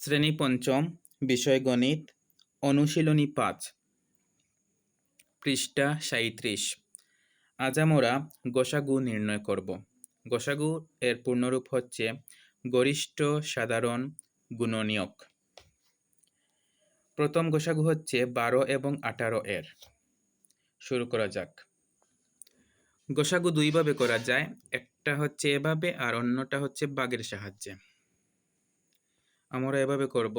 শ্রেণি পঞ্চম, বিষয় গণিত, অনুশীলনী পাঁচ। পৃষ্ঠা সাঁইত্রিশ। আজ আমরা গোসাগু নির্ণয় করব। গোসাগু এর পূর্ণরূপ হচ্ছে গরিষ্ঠ সাধারণ গুণনীয়ক। প্রথম গোসাগু হচ্ছে বারো এবং আঠারো এর। শুরু করা যাক। গোসাগু দুইভাবে করা যায়, একটা হচ্ছে এভাবে আর অন্যটা হচ্ছে বাঘের সাহায্যে। আমরা এভাবে করব।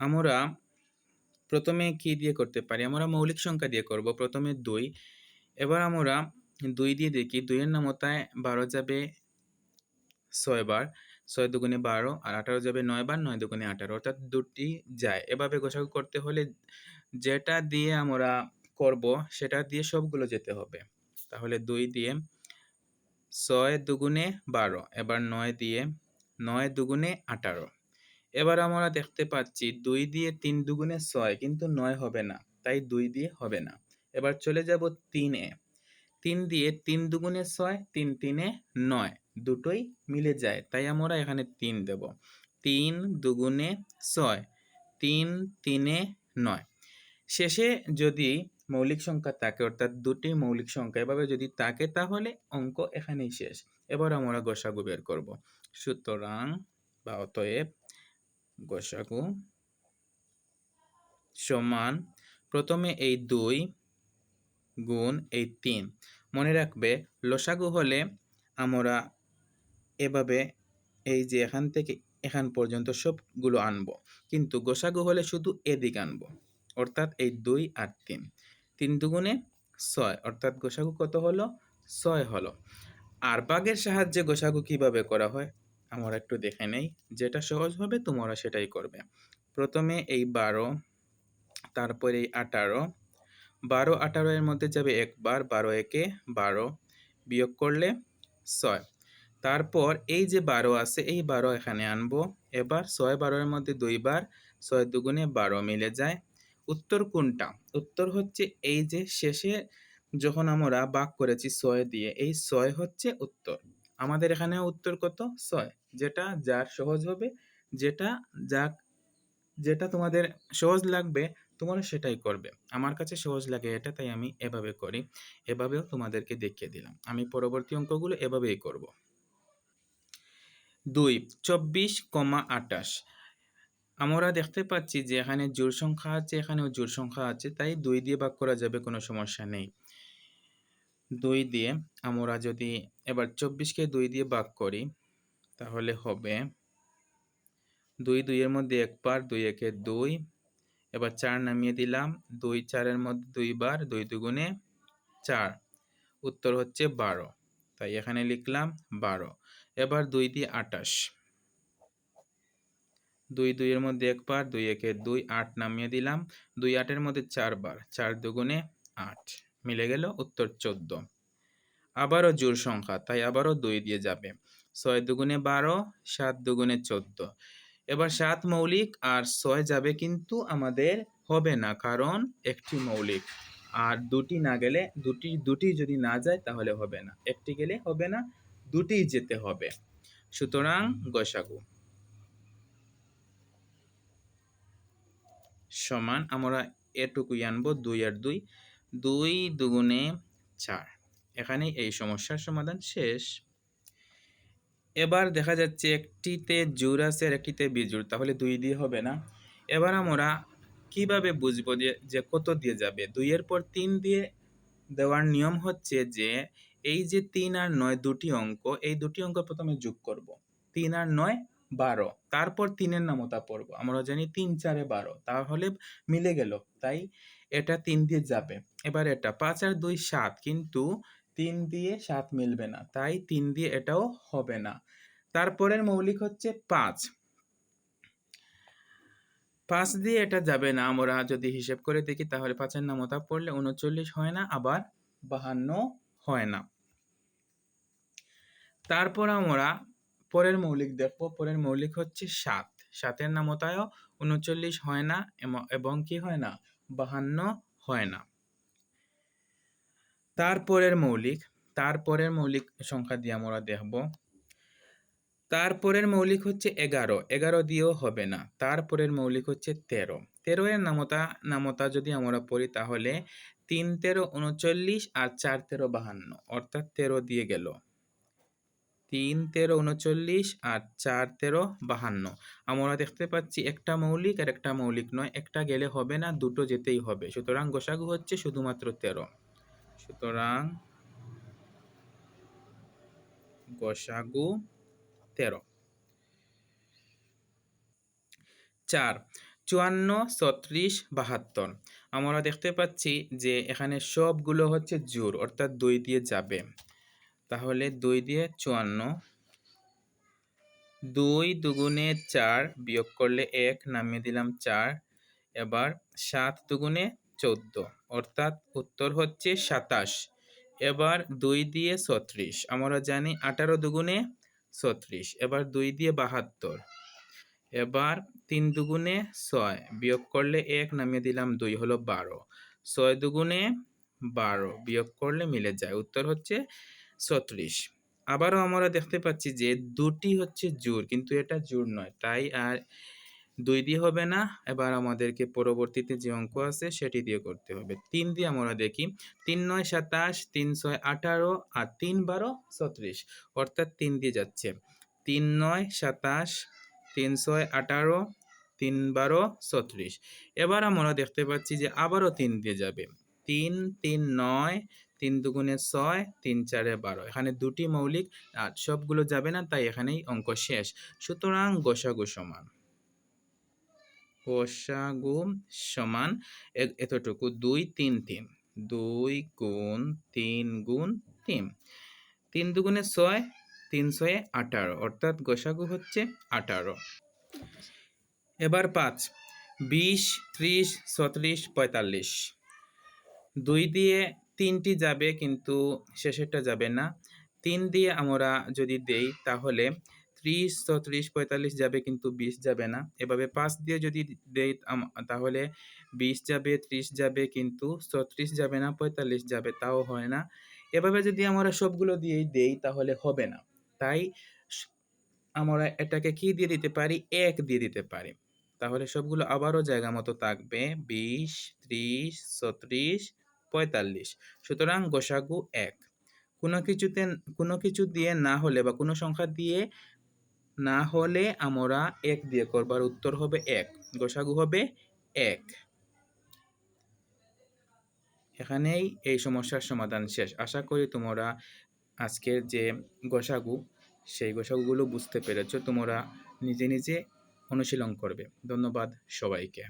আমরা প্রথমে কি দিয়ে করতে পারি? আমরা মৌলিক সংখ্যা দিয়ে করব, প্রথমে দুই। এবার আমরা দুই দিয়ে দেখি, দুইয়ের নামতায় বারো যাবে ছয়বার ছয় দুগুণে বারো আর আঠারো যাবে নয় বার, নয় দুগুণে আঠারো। অর্থাৎ দুটি যায়। এভাবে গোসাগু করতে হলে যেটা দিয়ে আমরা করব, সেটা দিয়ে সবগুলো যেতে হবে। তাহলে দুই দিয়ে ছয় দুগুণে বারো, এবার নয় দিয়ে নয় দুগুণে আঠারো। এবার আমরা দেখতে পাচ্ছি দুই দিয়ে তিন দুগুণে ছয়, কিন্তু নয় হবে না, তাই দুই দিয়ে হবে না। এবার চলে যাব তিনে তিন দিয়ে তিন দুগুণে ছয়, তিন তিনে নয়, দুটোই মিলে যায়, তাই আমরা এখানে তিন দেব। তিন দুগুণে ছয়, তিন তিনে নয়। শেষে যদি মৌলিক সংখ্যা থাকে, অর্থাৎ দুটি মৌলিক সংখ্যা এভাবে যদি থাকে, তাহলে অঙ্ক এখানেই শেষ। এবার আমরা গোসাগু বের করব। সুতরাং বা অতএব গোসাগু সমান প্রথমে এই দুই গুণ এই তিন। মনে রাখবে, লসাগু হলে আমরা এভাবে এই যে এখান থেকে এখান পর্যন্ত সবগুলো আনব। কিন্তু গোসাগু হলে শুধু এদিক আনব, অর্থাৎ এই দুই আর তিন। তিন দুগুণে ছয়, অর্থাৎ গোসাগু কত হলো? ছয় হলো। আর বাঘের সাহায্যে গোসাগু কীভাবে করা হয়? আমরা একটু দেখে নেই। যেটা সহজ হবে তোমরা সেটাই করবে। প্রথমে এই বারো, তারপরে এই আঠারো। বারো, আঠারো এর মধ্যে যাবে একবার, বারো একে বারো বিয়োগ করলে ছয়। তারপর এই যে বারো আছে, এই বারো এখানে আনব। এবার ছয় বারোর মধ্যে দুইবার, ছয় দুগুণে বারো মিলে যায়। উত্তর কোনটা? উত্তর হচ্ছে এই যে শেষে যখন আমরা বাক করেছি ছয় দিয়ে, এই ছয় হচ্ছে উত্তর। আমাদের এখানে উত্তর কত? ছয়। যেটা যার সহজ হবে, যেটা যা যেটা তোমাদের সহজ লাগবে তোমরা সেটাই করবে। আমার কাছে সহজ লাগে এটা, তাই আমি এভাবে করি। এভাবেও তোমাদেরকে দেখিয়ে দিলাম। আমি পরবর্তী অঙ্কগুলো এভাবেই করব। দুই, চব্বিশ কমা আটাশ আমরা দেখতে পাচ্ছি যে এখানে জোর সংখ্যা আছে, এখানেও জোর সংখ্যা আছে, তাই দুই দিয়ে ভাগ করা যাবে, কোনো সমস্যা নেই। দুই দিয়ে আমরা যদি এবার চব্বিশকে দুই দিয়ে ভাগ করি, তাহলে হবে দুই দুইয়ের মধ্যে একবার দুই একে দুই। এবার চার নামিয়ে দিলাম, দুই চারের মধ্যে দুইবার দুই দুগুণে চার। উত্তর হচ্ছে বারো, তাই এখানে লিখলাম বারো। এবার দুই দিয়ে আটাশ দুই দুইয়ের মধ্যে একবার দুই একে দুই, আট নামিয়ে দিলাম। দুই আটের মধ্যে চারবার চার দুগুণে আট। মিলে গেল উত্তর চোদ্দ। আবারও জোর সংখ্যা, তাই আবারও দুই দিয়ে যাবে। ছয় দুগুণে বারো, সাত দুগুণে চোদ্দ। এবার সাত মৌলিক, আর ছয় যাবে কিন্তু আমাদের হবে না, কারণ একটি মৌলিক। আর দুটি না গেলে, দুটি দুটি যদি না যায় তাহলে হবে না। একটি গেলে হবে না, দুটি যেতে হবে। সুতরাং গসাগু। সমান, আমরা এটুকুই আনব, দুই আর দুই। দুই দুগুণে চার। এখানেই এই সমস্যার সমাধান শেষ। এবার দেখা যাচ্ছে একটিতে জোর আছে আর একটিতে বিজোড়, তাহলে দুই দিয়ে হবে না। এবার আমরা কীভাবে বুঝব যে যে কত দিয়ে যাবে? দুইয়ের পর তিন দিয়ে দেওয়ার নিয়ম হচ্ছে যে, এই যে তিন আর নয় দুটি অঙ্ক, এই দুটি অঙ্ক প্রথমে যোগ করব। তিন আর নয়, বারো। তারপর তিনের নামতা পড়ব। আমরা জানি তিন, চারে বারো। তাহলে মিলে গেল। তাই এটা তিন দিয়ে যাবে। এবার এটা পাঁচ আর দুই সাত, কিন্তু তিন দিয়ে সাত মিলবে না। তাই তিন দিয়ে এটাও হবে না। তারপরের মৌলিক হচ্ছে পাঁচ। পাঁচ দিয়ে এটা যাবে না। আমরা যদি হিসেব করে দেখি, তাহলে পাঁচের নামতা পড়লে উনচল্লিশ হয় না, আবার বাহান্ন হয় না। তারপর আমরা পরের মৌলিক দেখব। পরের মৌলিক হচ্ছে সাত। সাতের নামতায়ও উনচল্লিশ হয় না এবং কি হয় না? বাহান্ন হয় না। তারপরের মৌলিক তারপরের মৌলিক সংখ্যা দিয়ে আমরা দেখব। তারপরের মৌলিক হচ্ছে এগারো এগারো দিয়েও হবে না। তারপরের মৌলিক হচ্ছে তেরো। তেরো এর নামতা নামতা যদি আমরা পড়ি তাহলে তিন তেরো উনচল্লিশ আর চার তেরো বাহান্ন, অর্থাৎ তেরো দিয়ে গেল। তিন তেরো উনচল্লিশ আর চার তেরো বাহান্ন। আমরা দেখতে পাচ্ছি একটা মৌলিক আর একটা মৌলিক নয়, একটা গেলে হবে না, দুটো যেতেই হবে। সুতরাং গোসাগু হচ্ছে শুধুমাত্র তেরো। সুতরাং গোসাগু তেরো। চার, চুয়ান্ন, ছত্রিশ, বাহাত্তর। আমরা দেখতে পাচ্ছি যে এখানে সবগুলো হচ্ছে জোর অর্থাৎ দুই দিয়ে যাবে। তাহলে দুই দিয়ে চুয়ান্ন। দুই দুগুণে চার বিয়োগ করলে এক, নামিয়ে দিলাম চার। এবার সাত দুগুণে চোদ্দ, অর্থাৎ উত্তর হচ্ছে সাতাশ। এবার দুই দিয়ে ছত্রিশ আমরা জানি আঠারো দুগুণে ছত্রিশ, এবার দুই দিয়ে বাহাত্তর। এবার তিন দুগুণে ছয়, বিয়োগ করলে এক, নামিয়ে দিলাম দুই, হলো বারো। ছয় দুগুণে বারো, বিয়োগ করলে মিলে যায়, উত্তর হচ্ছে ছত্রিশ। আবারও আমরা দেখতে পাচ্ছি যে দুটি হচ্ছে জোর, কিন্তু এটা জোর নয়। তাই আর দুই দিয়ে হবে না। এবার আমাদেরকে পরবর্তীতে যে অঙ্ক আছে সেটি দিয়ে করতে হবে। তিন দিয়ে আমরা দেখি, তিন নয় সাতাশ, তিন ছয় আঠারো আর তিন বারো ছত্রিশ। অর্থাৎ তিন দিয়ে যাচ্ছে। তিন নয় সাতাশ, তিন ছয় আঠারো, তিন বারো ছত্রিশ। এবার আমরা দেখতে পাচ্ছি যে আবারও তিন দিয়ে যাবে। তিন তিন নয় তিন দুগুণে ছয়, তিন চারে বারো। এখানে দুটি মৌলিক, আর সবগুলো যাবে না, তাই এখানেই অঙ্ক শেষ। সুতরাং গোসাগু সমান। গোসাগু সমান এতটুকু, দুই তিন তিন। দুই গুণ তিন গুণ তিন। তিন দুগুণে ছয়, তিন ছয়ে আঠারো। অর্থাৎ গোসাগু হচ্ছে আঠারো। এবার পাঁচ। বিশ, ত্রিশ, ছত্রিশ, পঁয়তাল্লিশ। দুই দিয়ে তিনটি যাবে কিন্তু শেষেরটা যাবে না। তিন দিয়ে আমরা যদি দেই তাহলে ত্রিশ, ছত্রিশ, পঁয়তাল্লিশ যাবে কিন্তু বিশ যাবে না। এভাবে পাঁচ দিয়ে যদি দেই তাহলে বিশ যাবে, ত্রিশ যাবে কিন্তু ছত্রিশ যাবে না, পঁয়তাল্লিশ যাবে, তাও হয় না। এভাবে যদি আমরা সবগুলো দিয়েই দেই তাহলে হবে না। তাই আমরা এটাকে কি দিয়ে দিতে পারি? এক দিয়ে দিতে পারি। তাহলে সবগুলো আবারও জায়গা মতো থাকবে। বিশ, ত্রিশ, ছত্রিশ পঁয়তাল্লিশ। সুতরাং গোসাগু এক। কোনো কিছুতে, কোনো কিছু দিয়ে না হলে বা কোনো সংখ্যা দিয়ে না হলে আমরা এক দিয়ে করবার উত্তর হবে এক। গোসাগু হবে এক। এখানেই এই সমস্যার সমাধান শেষ। আশা করি তোমরা আজকের যে গোসাগু, সেই গোসাগুগুলো বুঝতে পেরেছ। তোমরা নিজে নিজে অনুশীলন করবে। ধন্যবাদ সবাইকে।